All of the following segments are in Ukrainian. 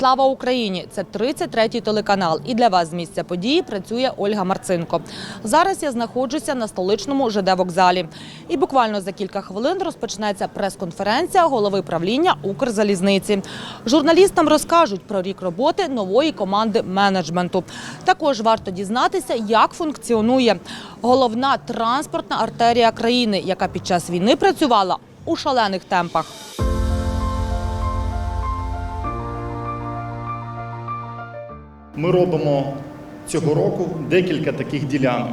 Слава Україні! Це 33-й телеканал. І для вас з місця події працює Ольга Марцинко. Зараз я знаходжуся на столичному ЖД вокзалі. І буквально за кілька хвилин розпочнеться прес-конференція голови правління Укрзалізниці. Журналістам розкажуть про рік роботи нової команди менеджменту. Також варто дізнатися, як функціонує головна транспортна артерія країни, яка під час війни працювала у шалених темпах. Ми робимо цього року декілька таких ділянок.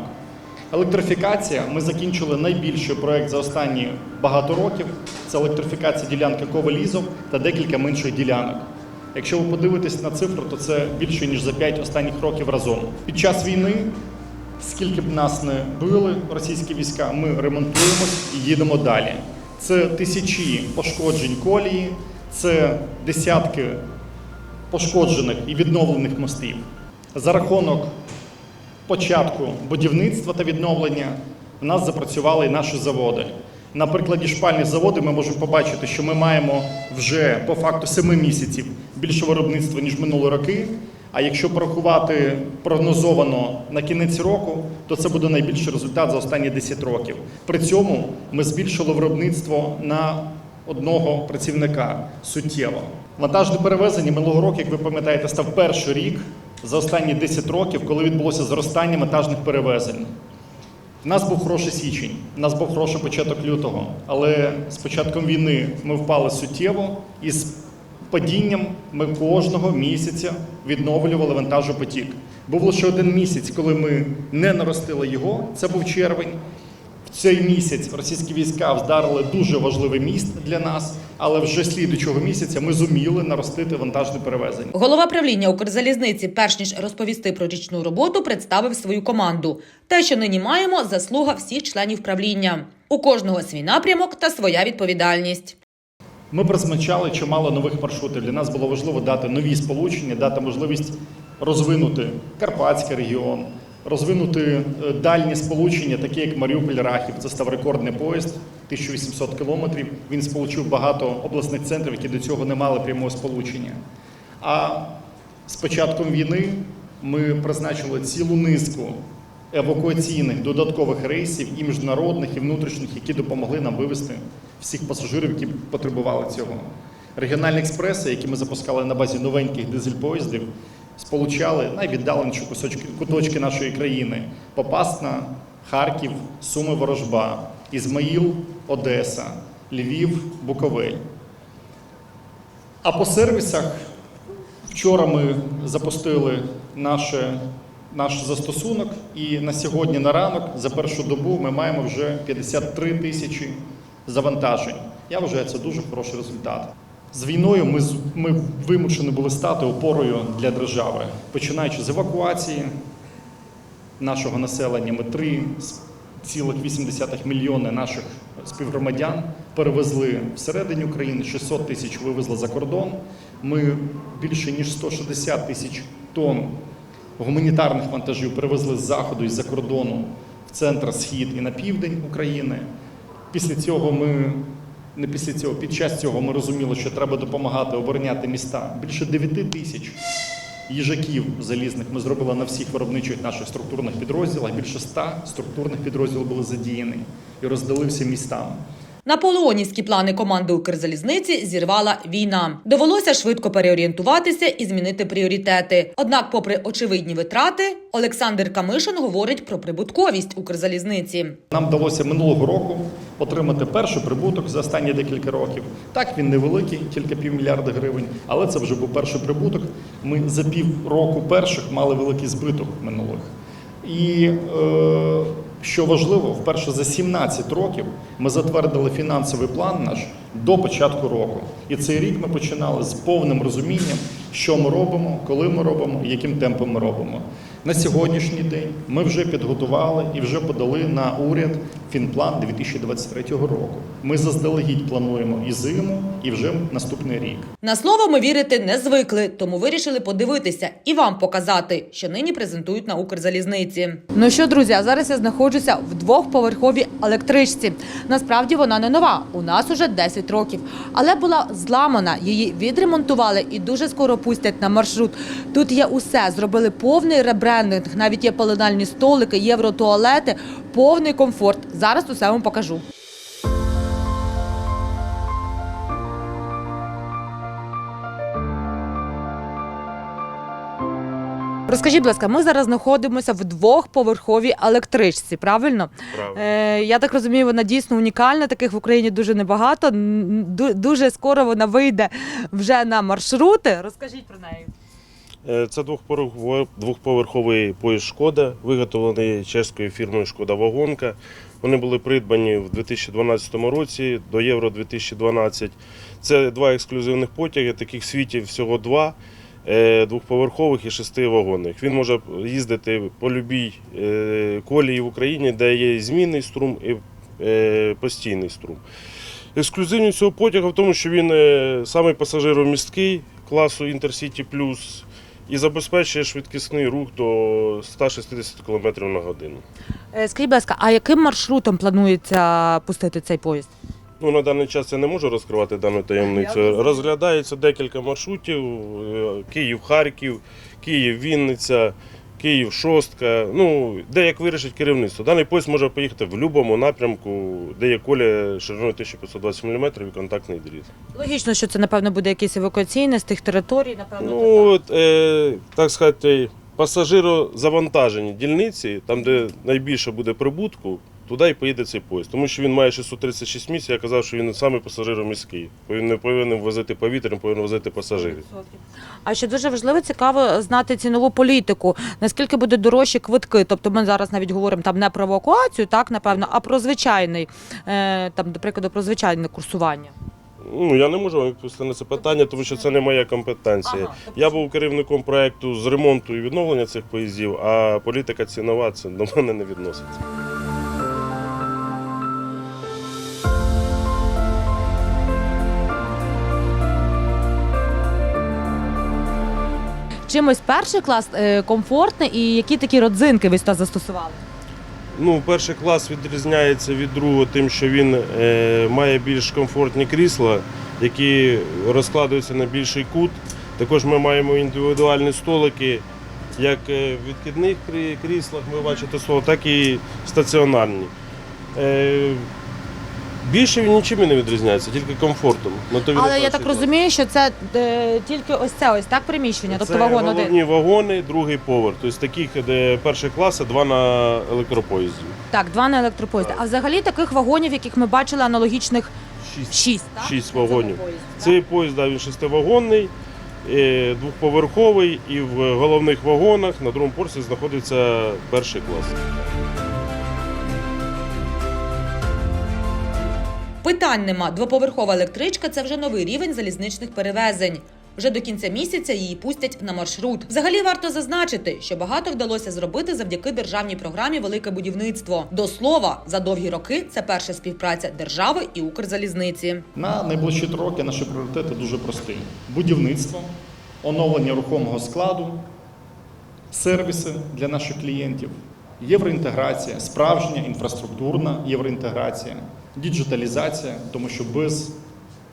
Електрифікація. Ми закінчили найбільший проект за останні багато років. Це електрифікація ділянки Ковелізов та декілька інших ділянок. Якщо ви подивитесь на цифру, то це більше ніж за 5 останніх років разом. Під час війни, скільки б нас не били російські війська, ми ремонтуємось і їдемо далі. Це тисячі пошкоджень колії, це десятки пошкоджених і відновлених мостів. За рахунок початку будівництва та відновлення в нас запрацювали і наші заводи. На прикладі шпальних заводів ми можемо побачити, що ми маємо вже по факту 7 місяців більше виробництва, ніж минулі роки. А якщо порахувати прогнозовано на кінець року, то це буде найбільший результат за останні 10 років. При цьому ми збільшили виробництво на одного працівника суттєво. Вантажне перевезення минулого року, як ви пам'ятаєте, став перший рік за останні 10 років, коли відбулося зростання вантажних перевезень. У нас був хороший січень, у нас був хороший початок лютого, але з початком війни ми впали суттєво і з падінням ми кожного місяця відновлювали вантажопотік. Був лише один місяць, коли ми не наростили його, це був червень. Цей місяць російські війська вдарили дуже важливий міст для нас, але вже слідучого місяця ми зуміли наростити вантажне перевезення. Голова правління Укрзалізниці, перш ніж розповісти про річну роботу, представив свою команду. Те, що нині маємо, заслуга всіх членів правління. У кожного свій напрямок та своя відповідальність. Ми призначали чимало нових маршрутів. Для нас було важливо дати нові сполучення, дати можливість розвинути Карпатський регіон, розвинути е, дальні сполучення, такі як Маріуполь-Рахів. Це став рекордний поїзд, 1800 кілометрів. Він сполучив багато обласних центрів, які до цього не мали прямого сполучення. А з початком війни ми призначили цілу низку евакуаційних додаткових рейсів і міжнародних, і внутрішніх, які допомогли нам вивезти всіх пасажирів, які потребували цього. Регіональні експреси, які ми запускали на базі новеньких дизель-поїздів, сполучали найвіддаленіші кусочки куточки нашої країни: Попасна, Харків, Суми, Ворожба, Ізмаїл, Одеса, Львів, Буковель. А по сервісах вчора ми запустили наше, наш застосунок, і на сьогодні на ранок за першу добу ми маємо вже 53 тисячі завантажень. Я вважаю, це дуже хороший результат. З війною ми, ми вимушені були стати опорою для держави, починаючи з евакуації нашого населення. Ми 3,8 мільйони наших співгромадян перевезли всередині України, 600 тисяч вивезли за кордон. Ми більше ніж 160 тисяч тонн гуманітарних вантажів перевезли з заходу і з-за кордону в центр, схід і на південь України. Після цього ми не після цього, під час цього ми розуміли, що треба допомагати обороняти міста. Більше 9 тисяч їжаків залізних ми зробили на всіх виробничих наших структурних підрозділах. Більше 100 структурних підрозділів були задіяні і роздали всім містам. Наполеонівські плани команди Укрзалізниці зірвала війна. Довелося швидко переорієнтуватися і змінити пріоритети. Однак, попри очевидні витрати, Олександр Камишин говорить про прибутковість Укрзалізниці. Нам вдалося минулого року отримати перший прибуток за останні декілька років. Так, він невеликий, тільки півмільярда гривень, але це вже був перший прибуток. Ми за пів року перших мали великий збиток минулих. І е, що важливо, вперше за 17 років ми затвердили фінансовий план наш до початку року. І цей рік ми починали з повним розумінням, що ми робимо, коли ми робимо яким темпом ми робимо. На сьогоднішній день ми вже підготували і вже подали на уряд фінплан 2023 року. Ми заздалегідь плануємо і зиму, і вже наступний рік. На слово ми вірити не звикли, тому вирішили подивитися і вам показати, що нині презентують на Укрзалізниці. Ну що, друзі, а зараз я знаходжуся в двохповерховій електричці. Насправді вона не нова. У нас уже 10 років, але була зламана. Її відремонтували і дуже скоро пустять на маршрут. Тут є усе. Зробили повний ребрендинг. Навіть є пеленальні столики, євротуалети, повний комфорт. Зараз усе вам покажу. Розкажіть, будь ласка, ми зараз знаходимося в двохповерховій електричці, правильно? Правильно. Е, я так розумію, вона дійсно унікальна. Таких в Україні дуже небагато. Н- ду- Дуже скоро вона вийде вже на маршрути. Розкажіть про неї. Е, Це двохповерховий, поїзд Шкода, виготовлений чеською фірмою Шкода Вагонка. Вони були придбані в 2012 році до Євро 2012. Це два ексклюзивних потяги, таких в світі всього два. е, Двохповерхових і шести вагонних. Він може їздити по любій е, колії в Україні, де є змінний струм і постійний струм. Ексклюзивність цього потяга в тому, що він е, самий пасажиромісткий класу Intercity Plus і забезпечує швидкісний рух до 160 км на годину. Е, Скажіть, будь ласка, а яким маршрутом планується пустити цей поїзд? Ну, на даний час я не можу розкривати дану таємницю. Розглядається декілька маршрутів: Київ, Харків, Київ-Харків, Київ-Вінниця, Київ-Шостка. Ну, де як вирішить керівництво. Даний поїзд може поїхати в будь-якому напрямку, де є коля шириною 1520 мм і контактний дріт. Логічно, що це напевно буде якийсь евакуаційний з тих територій. Напевно, Ну, от, е, так сказати, пасажирозавантажені дільниці, там, де найбільше буде прибутку, туди і поїде цей поїзд. Тому що він має 636 місць, я казав, що він саме пасажироміський. Він не повинен возити повітря, він повинен возити пасажирів. А ще дуже важливо цікаво знати цінову політику. Наскільки буде дорожчі квитки? Тобто ми зараз навіть говоримо там не про евакуацію, так напевно, а про звичайний, е, там, до прикладу, про звичайне курсування. Ну, я не можу вам відповісти на це питання, тому що це не моя компетенція. Ага, тобто- Я був керівником проєкту з ремонту і відновлення цих поїздів, а політика цінова це до мене не відноситься. Чимось перший клас е, комфортний і які такі родзинки ви сюди застосували? Ну, перший клас відрізняється від другого тим, що він е, має більш комфортні крісла, які розкладаються на більший кут. Також ми маємо індивідуальні столики, як е, в відкидних крі- кріслах, ви бачите стол, так і стаціонарні. Е, більше він нічим не відрізняється, тільки комфортом. Ну, то він Але я так розумію, що це е, тільки ось це ось так приміщення, тобто Це вагон один. головні вагони, другий поверх. Тобто таких, де перший клас, а два на електропоїзді. Так, два на електропоїзди. А взагалі таких вагонів, яких ми бачили, аналогічних Шість. шість. Так? Шість вагонів. поїзді, так? Цей поїзд да, він шестивагонний, е, двохповерховий, і в головних вагонах на другому поверсі знаходиться перший клас. Питань нема. Двоповерхова електричка це вже новий рівень залізничних перевезень. Вже до кінця місяця її пустять на маршрут. Взагалі варто зазначити, що багато вдалося зробити завдяки державній програмі Велике будівництво. До слова, за довгі роки це перша співпраця держави і Укрзалізниці. На найближчі роки наші пріоритети дуже прості: будівництво, оновлення рухомого складу, сервіси для наших клієнтів, євроінтеграція, справжня інфраструктурна євроінтеграція, діджиталізація, тому що без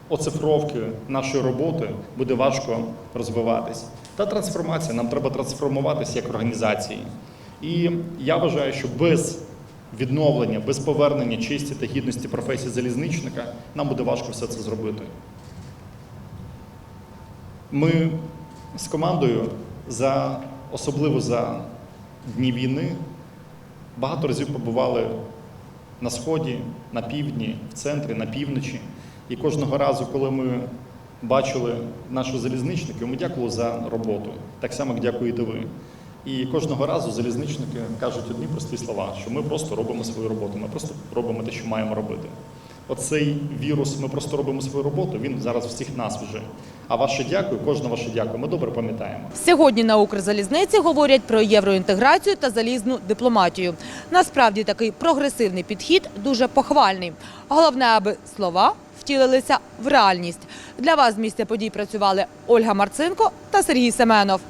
оцифровки нашої роботи буде важко розвиватись. Та трансформація. Нам треба трансформуватися як організації. І я вважаю, що без відновлення, без повернення честі та гідності професії залізничника нам буде важко все це зробити. Ми з командою за особливо за дні війни багато разів побували на сході, на півдні, в центрі, на півночі. І кожного разу, коли ми бачили нашу залізничників, ми дякували за роботу, так само як дякуєте ви. І кожного разу залізничники кажуть одні прості слова, що ми просто робимо свою роботу, ми просто робимо те, що маємо робити. Оцей вірус, ми просто робимо свою роботу, він зараз всіх нас вже. А ваше дякую, кожне ваше дякую, ми добре пам'ятаємо. Сьогодні на Укрзалізниці говорять про євроінтеграцію та залізну дипломатію. Насправді такий прогресивний підхід дуже похвальний. Головне, аби слова втілилися в реальність. Для вас з місця подій працювали Ольга Марцинко та Сергій Семенов.